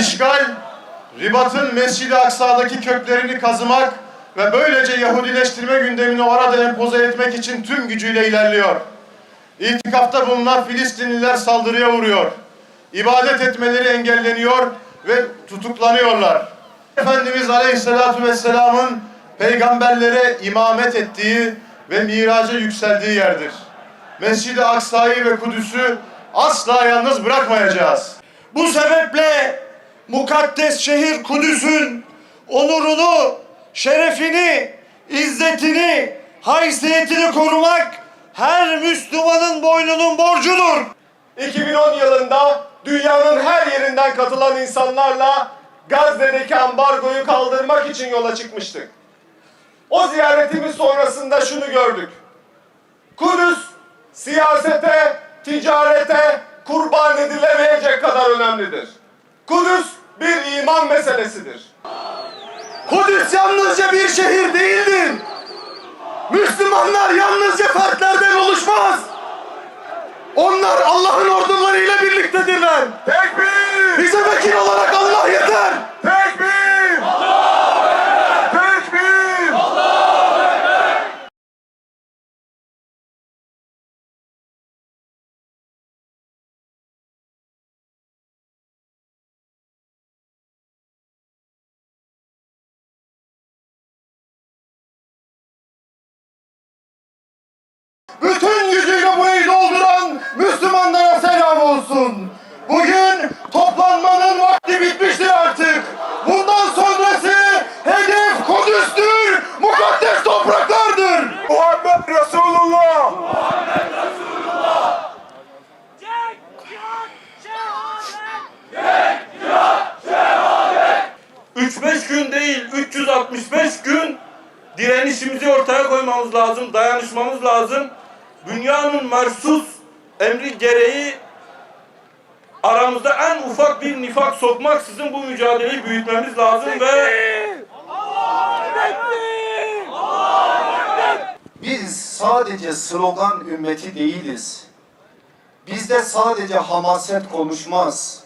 İşgal, ribatın Mescid-i Aksa'daki köklerini kazımak ve böylece Yahudileştirme gündemini orada empoze etmek için tüm gücüyle ilerliyor. İtikafta bulunan Filistinliler saldırıya uğruyor. İbadet etmeleri engelleniyor ve tutuklanıyorlar. Efendimiz Aleyhisselatü Vesselam'ın peygamberlere imamet ettiği ve miraca yükseldiği yerdir. Mescid-i Aksa'yı ve Kudüs'ü asla yalnız bırakmayacağız. Bu sebeple mukaddes şehir Kudüs'ün onurunu, şerefini, izzetini, haysiyetini korumak her Müslümanın boynunun borcudur. 2010 yılında dünyanın her yerinden katılan insanlarla Gazze'deki ambargoyu kaldırmak için yola çıkmıştık. O ziyaretimiz sonrasında şunu gördük. Kudüs siyasete, ticarete kurban edilemeyecek kadar önemlidir. Kudüs bir iman meselesidir. Kudüs yalnızca bir şehir değildir. Müslümanlar yalnızca fertlerden oluşmaz. Onlar Allah'ın ordularıyla birliktedirler. Tekbir! Bize vekil olarak Allah yeter. Tekbir! Bütün gücüyle burayı dolduran direnişimizi ortaya koymamız lazım, dayanışmamız lazım. Dünyanın mersus emri gereği aramızda en ufak bir nifak sokmaksızın bu mücadeleyi büyütmemiz lazım ve Biz sadece slogan ümmeti değiliz. Bizde sadece hamaset konuşmaz.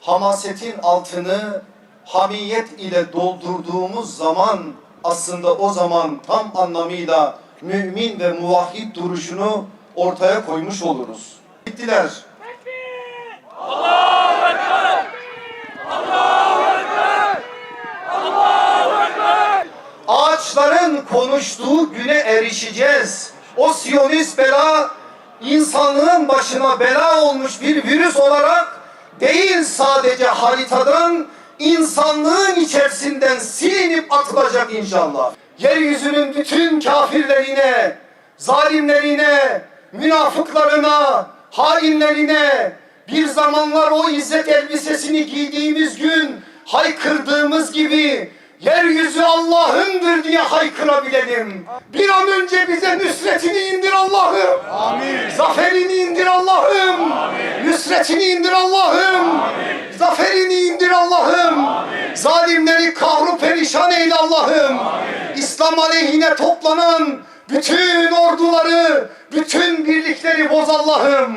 Hamasetin altını hamiyet ile doldurduğumuz zaman aslında o zaman tam anlamıyla mümin ve muvahhid duruşunu ortaya koymuş oluruz. Gittiler. Ağaçların konuştuğu güne erişeceğiz. O siyonist bela insanlığın başına bela olmuş bir virüs olarak değil sadece haritadan insanlığın içerisinden silinip atılacak inşallah. Yeryüzünün bütün kafirlerine, zalimlerine, münafıklarına, hainlerine bir zamanlar o izzet elbisesini giydiğimiz gün haykırdığımız gibi yeryüzü Allah'ındır diye haykırabilelim. Bir an önce bize nüsretini indir Allah'ım. Amin. Zaferini indir Allah'ım. Nüsretini indir Allah'ım. Zaferini indir Allah'ım. Zalimleri kahru perişan eyle Allah'ım. İslam aleyhine toplanan bütün orduları, bütün birlikleri boz Allah'ım.